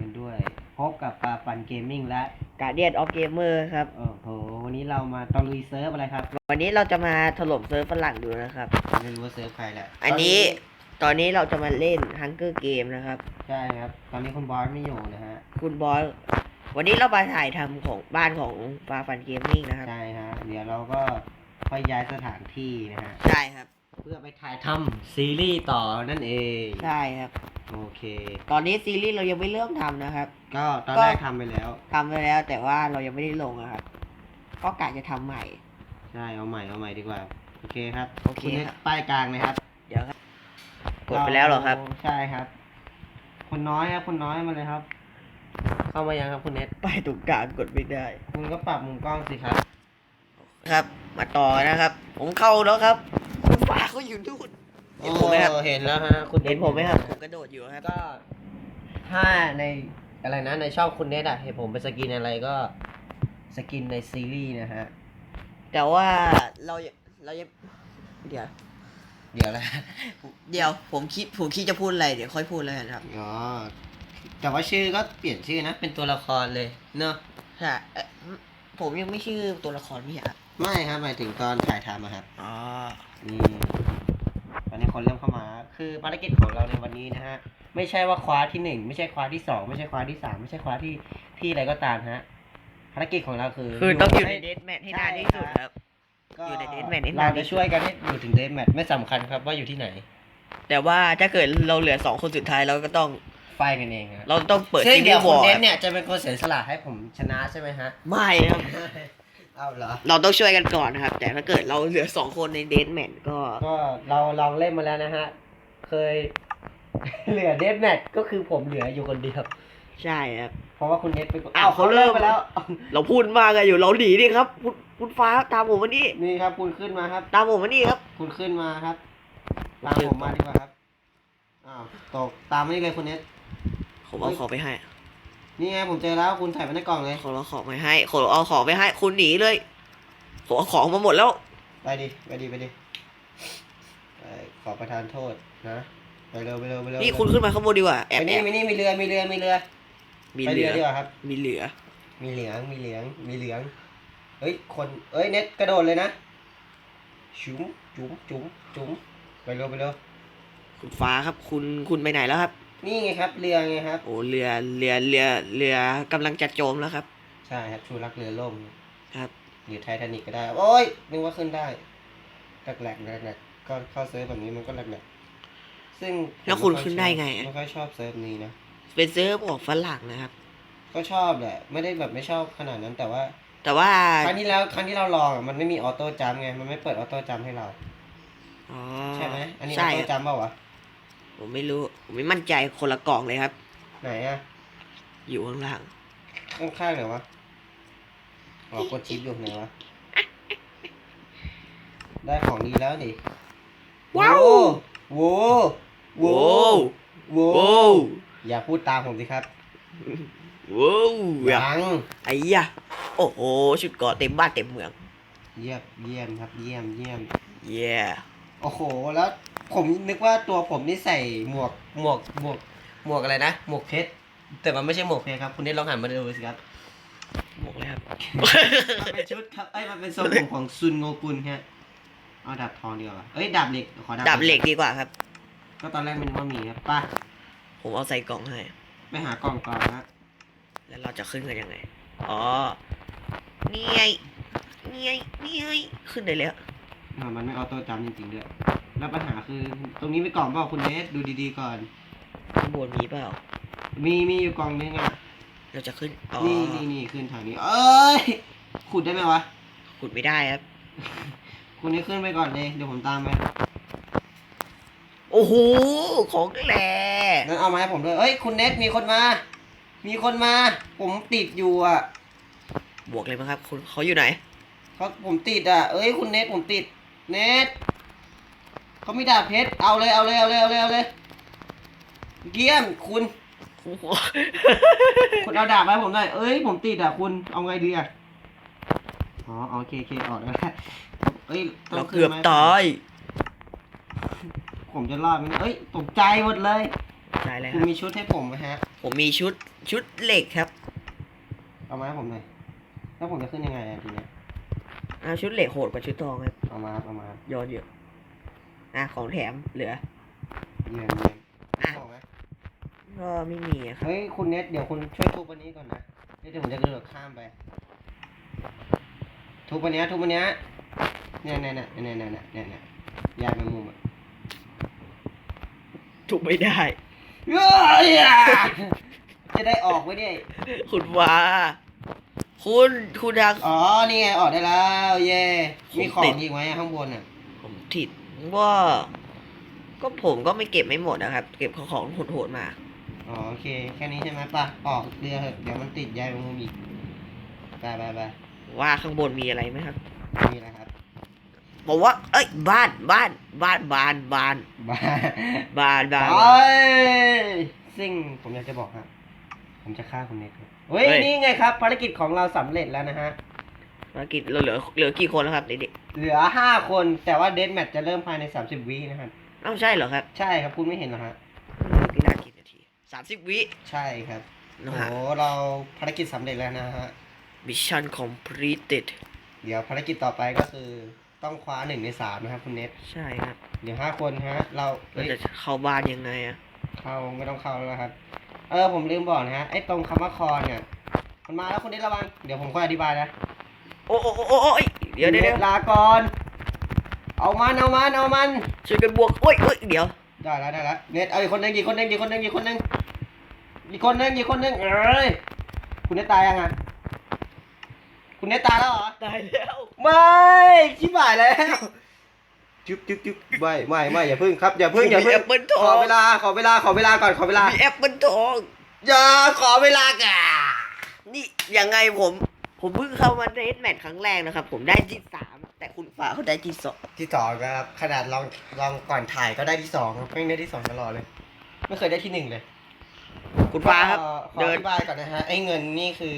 กันด้วยพบกับปาปันเกมมิ่งและการเดียนออฟเกมเมอร์ครับ โอ้โห วันนี้เรามาตะลุยเซิร์ฟอะไรครับ วันนี้เราจะมาถล่มเซิร์ฟฝรั่งดูนะครับ ไม่รู้ว่าเซิร์ฟใครแหละอันนี้ตอนนี้เราจะมาเล่นฮังเกอร์เกมนะครับ ใช่ครับ ตอนนี้คุณบอสไม่อยู่นะฮะ คุณบอส วันนี้เรามาถ่ายทำของบ้านของฟาฟันเกมมิ่งนะครับ ใช่ฮะ เดี๋ยวเราก็ค่อยย้ายสถานที่นะฮะ ใช่ครับ เพื่อไปถ่ายทำซีรีส์ต่อนั่นเองใช่ครับ โอเค ตอนนี้ซีรีส์เรายังไม่เริ่มทำนะครับ ก็ตอนก็แรกทำไปแล้วทำไปแล้ว แต่ว่าเรายังไม่ได้ลงนะครับก็กะจะทำใหม่ ใช่เอาใหม่เอาใหม่ดีกว่า โอเคครับโอเคณน็ตครับป้ายกลางเลยครับ เดี๋ยวครับกดไปแล้วเหรอครับ ใช่ครับคนน้อยครับคนน้อยมาเลยครับ เข้ามายังครับคุณเน็ตไปตรงกลางกดไม่ได้ คุณก็ปรับมุมกล้องสิครับ ครับ มาต่อนะครับ ผมเข้าแล้วครับคุณ ฟ้าเขาอยู่นู่นเห็นผมไหมครับโอ้เห็นแล้วฮะ คุณเห็นผมไหมครับ ผมกระโดดอยู่ครับก็ ถ้าในอะไรนะในช่องคุณเน็ตอะเห็นผมไปสกินอะไรก็ สกินในซีรีส์นะฮะ แต่ว่าเราเรายังเดี๋ยว เดี๋ยวนะเดี๋ยวผมคิดผมคิดจะพูดอะไรเดี๋ยวค่อยพูดแล้วกันครับอ๋อแต่ว่าชื่อก็เปลี่ยนชื่อนะ เป็นตัวละครเลยเนอะใช่เอ๊ะผมยังไม่ชื่อตัวละครพี่ครับ ไม่ครับหมายถึงตอนถ่ายทำอะครับอ๋อนี่ตอนนี้คนเริ่มเข้ามา คือภารกิจของเราในวันนี้นะฮะ ไม่ใช่ว่าคว้าที่หนึ่งไม่ใช่คว้าที่สองไม่ใช่คว้าที่สามไม่ใช่คว้าที่ที่อะไรก็ตามฮะภารกิจของเราคือคือต้องอยู่ในให้เดทแมทให้นานที่สุดครับ ก็อยู่ใน death match ให้นานเราที่จะสุดช่วยกันให้อยู่ถึงเดทแมทไม่สำคัญครับว่าอยู่ที่ไหน แต่ว่าถ้าเกิดเราเหลือสองคนสุดท้ายเราก็ต้องไฟกันเองครับเราต้องเปิดซึ่งซีรีเดี๋ยวส์วคุอณร์เดทเนี่ยจะเป็นคนเสียสละให้ผมชนะใช่ไหมฮะ ไม่ครับ เอาเหรอ เราต้องช่วยกันก่อนนะครับ แต่ถ้าเกิดเราเหลือสองคนในเดทแมทก็ ก็เราลองเล่นมาแล้วนะฮะ เคย เหลือเดทแมทก็คือผมเหลืออยู่คนเดียว ใช่ครับ เพราะว่าคุณเน็ตไปกดอ้าอ้าววเขาเริ่มไปแล้ว เราพูดมากกันอยู่เราหนีดิครับคุณคุณฟ้าตามผมมานี่นี่ครับ คุณขึ้นมาครับ ตามผมมานี่ครับ คุณขึ้นมาครับ ตามผมมาดีกว่าครับ อ้าวตกตามมานี่เลยคุณเน็ตผมเอาของไปให้ นี่ไงผมเจอแล้วคุณใส่ไว้ในกล่องเลยผมเอาของไปให้ผมเอาของไปให้ คุณหนีเลยผมเอาของมาหมดแล้ว ไปดิไปดิไปดิไปขอประทานโทษนะไปเร็วไปเร็วไปเร็วนี่คุณขึ้นมาข้างบนดีกว่าแอไปบแอนี่บมีนี่มีเรือมีเรือมีเรือมีไปเหลืเรืออดีกว่าครับ มีเหลือ มีเหลืองมีเหลืองมีเหลืองเฮ้ยคนเอ้ยเน็ตกระโดดเลยนะจุ๋มจุ๋มจุ๋มจุ๋มไปเร็วไปเร็วคุณฟ้าครับ คุณคุณไปไหนแล้วครับ นี่ไงครับ เรือไงครับ โอ้เรือเรือเรือเรือกำลังจะจมแล้วครับ ใช่ครับ ชูรักเรือล่มครับ หรือไททานิกก็ได้ โอ้ยนึกว่าขึ้นได้แหลกแหลกแหลกแหลกก็เข้าเซิร์ฟแบบนี้มันก็แหลกแหลกซึ่งผมแล้วคุณม่อยขึ้นได้ไงอะ ไม่ค่อยชอบเซิร์ฟนี้นะ เป็นเซิร์ฟของฝรั่งนะครับ ก็ชอบแหละ ไม่ได้แบบไม่ชอบขนาดนั้นแต่ว่า แต่ว่าครั้งที่แล้วครั้งที่เราลองอะมันไม่มีออโต้จัมป์ไง มันไม่เปิดออโต้จัมป์ให้เรา อ๋อใช่ไหม อันนี้ออใช่โต้ครับจัมป์เปล่าวะ ผมไม่รู้ ผมไม่มั่นใจคนละกล่องเลยครับ ไหนอะอยู่ข้างล่างข้างๆไหนวะอ๋อกดชิปอยู่ไหนวะ ได้ของดีแล้วดิว้าวโว้โว้โว้โว้โว้อย่าพูดตามผมสิครับโว้วยังไอ้ยะโอ้โหชุดเกราะเต็มบ้านเต็มเมือง เยี่ยมเยี่ยมครับเยี่ยมเยี่ยมเย้โอ้โหแล้ว ผมนึกว่าตัวผมนี่ใส่หมวกหมวกหมวกหมวกอะไรนะหมวกเพชรแต่มันไม่ใช่หมวกเพชรครับ คุณเนทลองหันมาดูสิครับบอกเลยครับมันเป็นชุดครับเอ้ยมันเป็นทรงผมของซุนโงกุลฮะเอาดาบทองดีกว่าเอ้ยดาบเหล็กขอดาบดาบเหล็กดีกว่าครับ ก็ตอนแรกมันว่ามีครับไป่ะผมเอาใส่กล่องให้ ไปหากล่องก่อนนะแล้วเราจะขึ้นกันยังไง อ๋อ นี่ไง นี่ไง นี่ไง ขึ้นได้แล้วอ่ามันไม่ออโต้จัมป์จริงๆด้วย แล้วปัญหาคือ ตรงนี้มีกล่องเปล่าคุณเนทดูดีๆก่อน ข้างบนมีเปล่า มีมีอยู่กล่องนึงอะ เราจะขึ้นอ๋อนี่นี่นี่ขึ้นทางนี้ เอ้ย ขุดได้ไหมวะ ขุดไม่ได้ครับ คุณนี่ขึ้นไปก่อนเลย เดี๋ยวผมตามไปโอ้โห ของแหละงั้นเอามาให้ผมด้วยเอ้ย คุณเน็ตมีคนมา มีคนมา ผมติดอยู่อะ บวกเลยมั้งครับ คุณเขาอยู่ไหน เขาผมติดอะ เอ้ย คุณเน็ตผมติด เน็ต เขามีดาบเพชร เอาเลย เอาเลย เอาเลย เอาเลย เอาเลย เยี่ยมคุณ โอ้โหคุณเอาดาบมาให้ผมหน่อย เอ้ย ผมติดอะคุณ เอาไงดีอะ อ๋อ โอเคโอเคออกแล้วเอ้ยต้เรางขึ้นเกือบไหมตายผมจะรอดไหมเนี่ยเอ้ย ตกใจหมดเลยใช่เลยคคุณรับ มีชุดให้ผมไหมฮะ ผมมีชุดชุดเหล็กครับเอามาให้ผมหน่อย แล้วผมจะขึ้นยังไงอะทีเนี้ย อ่าชุดเหล็กโหดกว่าชุดทองครับเอามาเอามา ย้อนเยอะ อะของแถมเหลือเยี่ยมเยี่ยมอะบอกไหมก็ไม่มีอะครับเฮ้ยคุณเน็ตเดี๋ยวคุณช่วยทุบอันนี้ก่อนนะเดี๋ยวผมจะกระโดดข้ามไป ทุบอันเนี้ยทุบอันเนี้ยเนี่ยเนี่ยเนี่ยเนี่ยเนี่ยเนี่ยเนี่ยเนี่ยยายแมงมุมอะถูกไม่ได้ เอ้ยจะได้ออกไว้เนี่ย คุณว่าคุณคุณทางอ๋อ นี่ไง ออกได้แล้ว เย่ผมมีของติดอีกไหมอะข้างบนอะ ผมถิด ว่า ก็ผมก็ไม่เก็บไม่หมดนะครับ เก็บของโหดๆมา อ๋อโอเค แค่นี้ใช่ไหมปะออกเรือเถอะเดี๋ยวมันติดยายแมงมุมอีกไปไปไปว่าข้างบนมีอะไรไหมครับมีอะไรครับบอกว่า เอ้ยบ้านบ้านบ้านบ้านบ้านบ้าบ้านบ้านเอ้ยซิ่งผมอยากจะบอกครับผมจะฆ่าคุณเน็ตครับเฮ้ย เฮ้ย นี่ไงครับ ภารกิจของเราสำเร็จแล้วนะฮะ ภารกิจเราเหลือเหลือกี่คนแล้วครับเด็กเหลือห้าคนแต่ว่าเดนแมทจะเริ่มภายในสามสิบวินะครับ ๆเอ้าใช่เหรอครับใช่ครับคุณไม่เห็นเหรอฮะเวลากี่นาทีสามสิบวิใช่ครับนะโอ้ฮะ โหเราภารกิจสำเร็จแล้วนะฮะมิชชั่น completed เดี๋ยวภารกิจต่อไปก็คือต้องคว้าหนึ่งในสามนะครับคุณเน็ตใช่ครับเดี๋ยวห้าคนฮะ เราเราเอ้ยจะเข้าบ้านยังไงอะเข้าไม่ต้องเข้าแล้วนะครับ เออผมลืมบอกนะฮะไอ้ตรงคำว่าคอเนี่ยมันมาแล้วคุณเน็ตระวังเดี๋ยวผมค่อยอธิบายนะ โอ้โอ้โอ้โอ้ยเดี๋ยวเดี๋ยวน็เดี๋ยวลาก่อน เอามันเอามันเอามันช่วยกันบวกโอ้ยโอ้ยเดี๋ยวได้แล้วได้แล้วเน็ตเอาอีกคนหนึงอีกคนหนึงอีกคนหนึงอีกคนหนึงอีกคนหนึงอีกคนหนึงเอ้ยคุณเน็ตตายยังอะคุณเน็ตตายแล้วเหรอตายแล้วไม่ชิบหายแล้วจุ๊บจุ๊บจุ๊บไม่ไม่ไม่อย่าพึ่งครับอย่าพึ่งอย่าพึ่งขอเวลาขอเวลาขอเวลาก่อนขอเวลามีแอปเปิลทองอย่าขอเวลาก่ะนี่ยังไงผม ผมเพิ่งเข้ามาเดทแมทครั้งแรกนะครับ ผมได้ที่สามแต่คุณฟ้าเขาได้ที่สองที่สองครับขนาดลองลองก่อนถ่ายก็ได้ที่สองครับไม่ได้ที่สองตลอดเลย ไม่เคยได้ที่หนึ่งเลยคุณฟ้าครับก็ขอเดิอนธิบายก่อนนะฮะไอ้เงินนี่คือ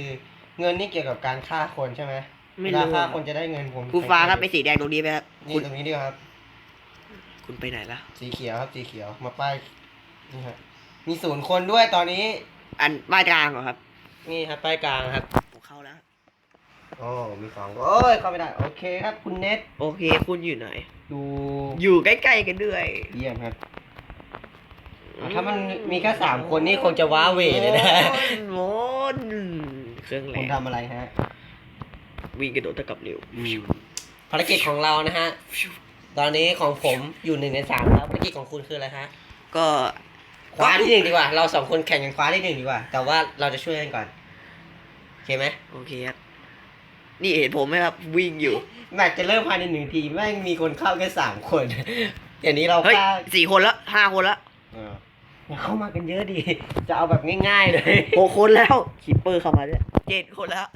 เงินนี่เกี่ยวกับการฆ่าคนใช่ไหมไม่เวลารู้ฆ่าคนจะได้เงินผมคุณฟ้าครับไปสีแดงตรงนี้ไหมครับนี่คุณตรงนี้ดีกว่าครับ คุณไปไหนล่ะสีเขียวครับสีเขียวมาป้ายนี่ฮะมีศูนย์คนด้วยตอนนี้ อันบ้านกลางเหรอครับ นี่ครับป้ายกลางครับผมเข้าแล้ว โอ้มีสองโอ้ยเข้าไม่ได้ โอเคครับ คุณเน็ตโอเค คุณอยู่ไหน ดูอยู่ใกล้ๆกันด้วย เยี่ยมครับถ้ามันมีแค่สามคนนี่คงจะว้าเหวเลยนะโมนเครื่องแรคุณงทำอะไรฮะวิ่งกระโดดเท่ากับเร็วภารกิจของเรานะฮะ ตอนนี้ของผมอยู่หนึ่งในสามแล้วภารกิจของคุณคืออะไรฮะ ก็คว้าที่หนึ่งดีกว่า เราสองคนแข่งกันคว้าที่หนึ่งดีกว่า แต่ว่าเราจะช่วยกันก่อน โอเคไหมโอเคครับ นี่เห็นผมไหมครับวิ่งอยู่ แมตช์จะเริ่มภายในหนึ่งทีแม่งมีคนเข้าแค่สามคน อย่างนี้เราเฮ้ยฆ่าสี่คนละห้าคนละเอออย่าเข้ามากันเยอะดิจะเอาแบบง่ายๆเลยหกคนแล้วคิปเปอร์เข้ามาด้วยเจ็ดคนแล้ว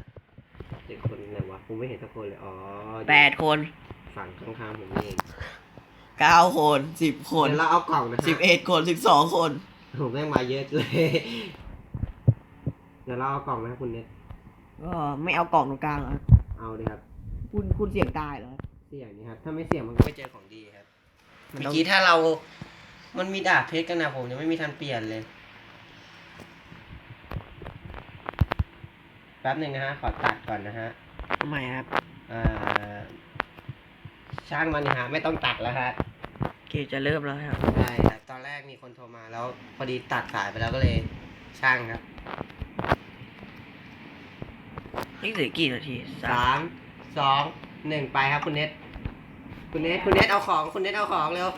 เจ็ดคนไหนวะผมไม่เห็นสักคนเลยอ๋อแปดคนฝั่งข้างๆผมนี่เองเก้าคนสิบคนเดี๋ยวเราเอากล่องนะฮะสิบเอ็ดคนสิบสองคนผมแม่งมาเยอะเลยเดี๋ยวเราเอากล่องนะคุณเน็ต ก็ไม่เอากล่องตรงกลางเหรอเอาเลยครับ คุณคุณเสี่ยงตายเหรอเสี่ยงนี่ครับ ถ้าไม่เสี่ยงมันก็ไม่เจอของดีครับมันเมื่ต้อองกี้ถ้าเรา มันมีดาบเพชรกันนะผมยังไม่มีทันเปลี่ยนเลย แป๊บหนึ่งนะฮะ ขอตัดก่อนนะฮะ ทำไมครับอ่าช่างมันนะฮะ ไม่ต้องตัดแล้วฮะ เกมจะเริ่มแล้วครับ ใช่ครับ ตอนแรกมีคนโทรมาแล้ว พอดีตัดสายไปแล้วก็เลย ช่างครับ นี่เหลือกี่นาทีสามสามสองหนึ่งไปครับคุณเน็ตคุณเน็ตคุณเน็ตเอาของคุณเน็ตเอาของเร็ว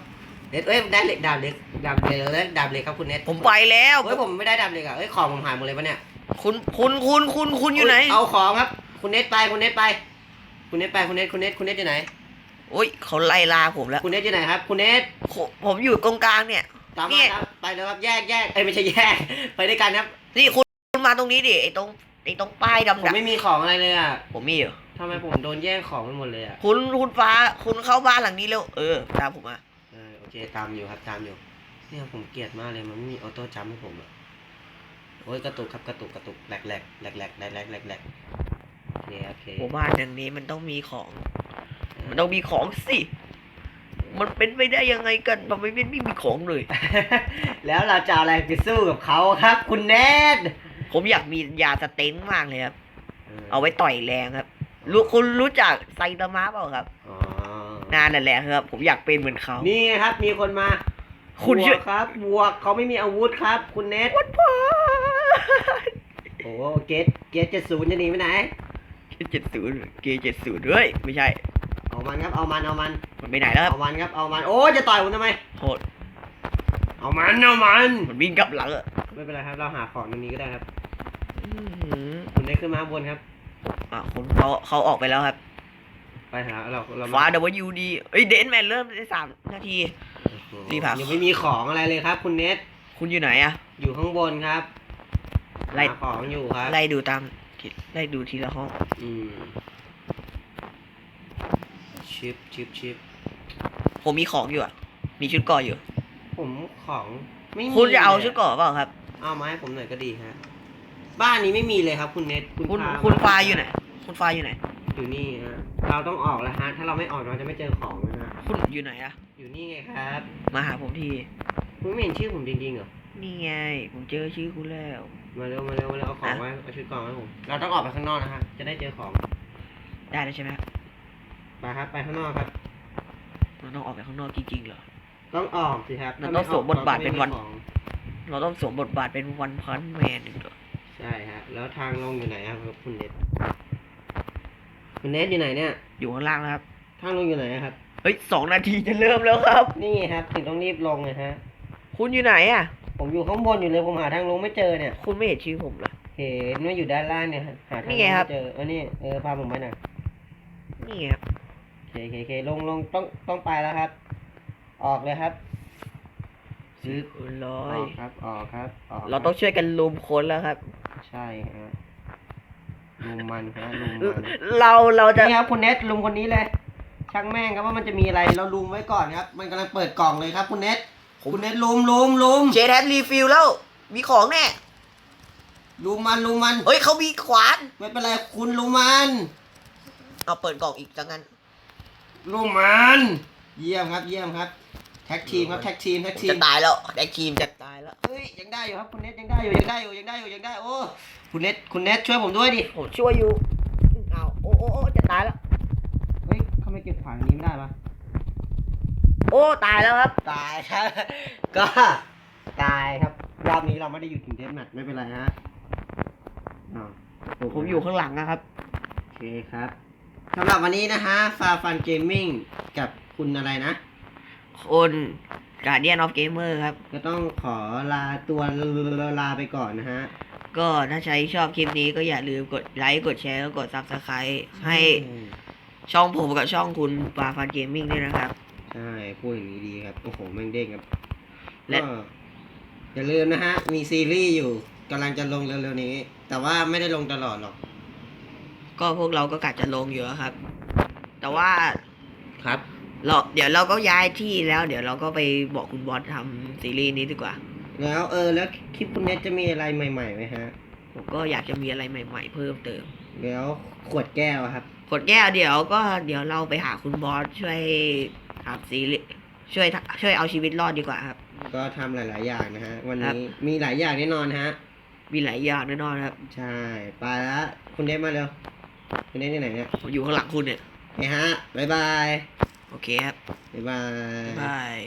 เน็ตเอ้ยได้เหล็กดาบเหล็กดาบเหล็กเลยดาบเหล็กครับคุณเน็ตผมไปแล้วเฮ้ยผมไม่ได้ดาบเหล็กอะเอ้ยของผมหายหมดเลยปะเนี่ยคุณคุณคุณคุณคุณอยู่ไหน เอาของครับ คุณเน็ตไปคุณเน็ตไป คุณเน็ตไปคุณเน็ตคุณเน็ตคุณเน็ตอยู่ไหนโอ้ยเขาไล่ลาผมแล้ว คุณเน็ตอยู่ไหนครับ คุณเน็ตผมผมอยู่ตรงกลางเนี่ยตามเนี่มายครับไปเลยครับแยกแยกเอ้ยไม่ใช่แยก ไปด้วยกันครับ นี่คุณคุณมาตรงนี้ดิไอ้ตรง ไอ้ตรงป้ายผมดำไม่มีของอะไรเลยอะๆผมมีอยู่ ทำไมผมโดนแย่งของไปหมดเลยอะคุณคุณฟ้าคุณเข้าบ้านหลังนี้เร็วเออตามผมมาเออโอเคตามอยู่ครับตามอยู่เนี่ยผมเกลียดมากเลยมันไม่มีออโต้จัมป์ให้ผมอะโอ้ยกระตุกครับกระตุกกระตุกแหลกแหลกแหลกแหลกแหลกแหลกแหลกแหลกโอเคโอเคผมบ้านหลังนี้มันต้องมีของ มันต้องมีของสิมันเป็นไปได้ยังไงกันทำไมไม่มีของเลย แล้วเราจะเอาอะไรไปสู้กับเขาครับ คุณเนท ผมอยากมียาสเต็งมากเลยครับ เอาไว้ต่อยแรงครับ รู้คุณรู้จักไซตามะเปล่าครับอ๋อนานนั่นแหละครับ ผมอยากเป็นเหมือนเขา นี่ไงครับ มีคนมา คุณบเชื่วอกครับบวกเขาไม่มีอาวุธครับ คุณเนทวัดพ่อโอ้เกตเกตเจ็ดศูนย์จะหนีไปไหนเจ็ดศูนย์เกเจ็ดศูนย์ด้วยไม่ใช่ เอามันครับ เอามัน เอามัน มันไปไหนแล้วครับเอามันครับ เอามัน โอ้ยจะต่อยผมทำไมโหดเอามัน เอามัน มันวิ่งกลับหลังอะ ไม่เป็นไรครับ เราหาของตรงนี้ก็ได้ครับอื้อหือคุณได้ขึ้นมาข้างบนครับ อะคนเขาเขาออกไปแล้วครับไปหาเราเราฟ้า W D เอ้ยเดนแมนเริ่มได้สามนาที รีบหา ยังไม่มีของอะไรเลยครับ คุณเนทคุณอยู่ไหนอะอยู่ข้างบนครับไล่หาของอยู่ครับ ไล่ดูตามทีไล่ดูทีละห้องอืมชิปชิปชิปผมมีของอยู่อะมีชุดเก่ออยู่ ผมของไม่มีคุณจะเอาลยชุดเก่อเปล่าครับ เอามาให้ผมหน่อยก็ดีฮะ บ้านนี้ไม่มีเลยครับ คุณเน็ตคุณพคุณมฟ้าอยู่ไหนคุณฟ้าอยู่ไหน อยู่นี่ฮะ เราต้องออกแล้วฮะ ถ้าเราไม่ออกเราจะไม่เจอของนะฮะ คุณอยู่ไหนอะอยู่นี่ไงครับ มาหาผมที คุณไม่เห็นชื่อผมจริงๆเหรอ นี่ไง ผมเจอชื่อคุณแล้ว มาเร็วมาเร็วมาเร็วเอาของไว้เอาชุดกล่องไว้ผม เราต้องออกไปข้างนอกนะฮะ จะได้เจอของ ได้แล้วใช่ไหมครับไปครับ ไปข้างนอกครับ เราต้องออกไปข้างนอกจริงๆเหรอ ต้องออกสิครับเราต้องสวมบทบาทเป็นวันรก็ไม่มีของ เราต้องสวมบทบาทเป็นวันพันแมนหนึ่งเหรอใช่ฮะ แล้วทางลงอยู่ไหนครับคุณเน็ตคุณเน็ตอยู่ไหนเนี่ย อยู่ข้างล่างนะครับ ทางลงอยู่ไหนครับ เฮ้ยสองนาทีจะเริ่มแล้วครับ นี่ไงครับถึงต้องรีบลงเลยฮะ คุณอยู่ไหนอะผมอยู่ข้างบนอยู่เลยผมหาทางลงไม่เจอเนี่ย คุณไม่เห็นชื่อผมเหรอ เห็นว่าอยู่ด้านล่างเนี่ยหาทางนี่ไงครับม่เจอเออนี่เออพาผมไปหน่อยนี่ครับโอเคโอเคโอเคลงลงต้องต้องไปแล้วครับ ออกเลยครับ ซื้อร้ออยอกครับออกครับออกเราต้องช่วยกันลุมคนแล้วครับ ใช่ฮะลุมมันฮะลุมมันเราเราจะนี่ครับคุณเนทลุมคนนี้เลยช่างแม่งครับว่ามันจะมีอะไรเราลุมไว้ก่อนครับ มันกำลังเปิดกล่องเลยครับ คุณเนทคุณเนทลุมลุมลุมเจแทบรีฟิลแล้ว มีของแน่ลุมมันลุมมันเฮ้ยเขามีขวานไม่เป็นไรคุณลุมมันเอาเปิดกล่องอีกจังงั้นลุมมัน เยี่ยมครับ เยี่ยมครับแท็กทีมครับแท็กทีมแท็กทีจะมตายแล้วได้ทีมจะตายแล้วเฮ้ยยังได้อยู่ครับคุณเน็ตยังได้อยู่ยังได้อยู่ยังได้อยู่ยังได้โอ้คุณเน็ตคุณเน็ตช่วยผมด้วยดิผมช่วยอยู่เอาโอ้โอ้โอ้จะตายแล้วเฮ้ยทำไมเก็บขวานนี้ไม่ได้ปะโอ้ตายแล้วครับ ตายครับ ก็ตายครับรอบนี้เราไม่ได้อยู่ถึงเดนแมทไม่เป็นไรฮะอ้าวผมอยู่ข้างหลังนะครับโอเคครับสำหรับวันนี้นะฮะฟาฟันเกมมิ่งกับคุณอะไรนะ คนการเดียนออฟเกมเมอร์ครับ ก็ต้องขอลาตัวลาไปก่อนนะฮะ ก็ถ้าใช้ชอบคลิปนี้ก็อย่าลืมกดไลค์กดแชร์แล้วกดซับสไครต์ให้ช่องผมกับช่องคุณปาฟันเกมมิ่งด้วยนะครับ ใช่พูดอย่างนี้ดีครับ โอ้โหแม่งเด้งครับ และก็อย่าลืมนะฮะ มีซีรีส์อยู่กำลังจะลงเร็วๆนี้ แต่ว่าไม่ได้ลงตลอดหรอก ก็พวกเราก็กะจะลงอยู่แล้วครับ แต่ว่าครับ เราเดี๋ยวเราก็ย้ายที่แล้ว เดี๋ยวเราก็ไปบอกคุณบอสทำซีรีส์นี้ดีกว่า แล้วเออ แล้วคลิปคุณเน็ตจะมีอะไรใหม่ๆไหมฮะ ผมก็อยากจะมีอะไรใหม่ ๆ เพิ่มเติมแล้วขวดแก้วอะครับ กดแก้วเดี๋ยวก็เดี๋ยวเราไปหาคุณบอสช่วยทำซีรีส์ช่วยทช่วยเอาชีวิตรอดดีกว่าครับ ก็ทำหลาย ๆ อย่างนะฮะ วันนี้มีหลายอย่างแน่นอนฮะ มีหลายอย่างแน่นอนครับ ใช่ไปแล้วคุณเน็ตมาเร็วคุณเน็ตที่ไหนเนี่ยผมอยู่ข้างหลังคุณเนี่ยไปฮะบ๊ายบาย โอเคครับ บ๊ายบาย บาย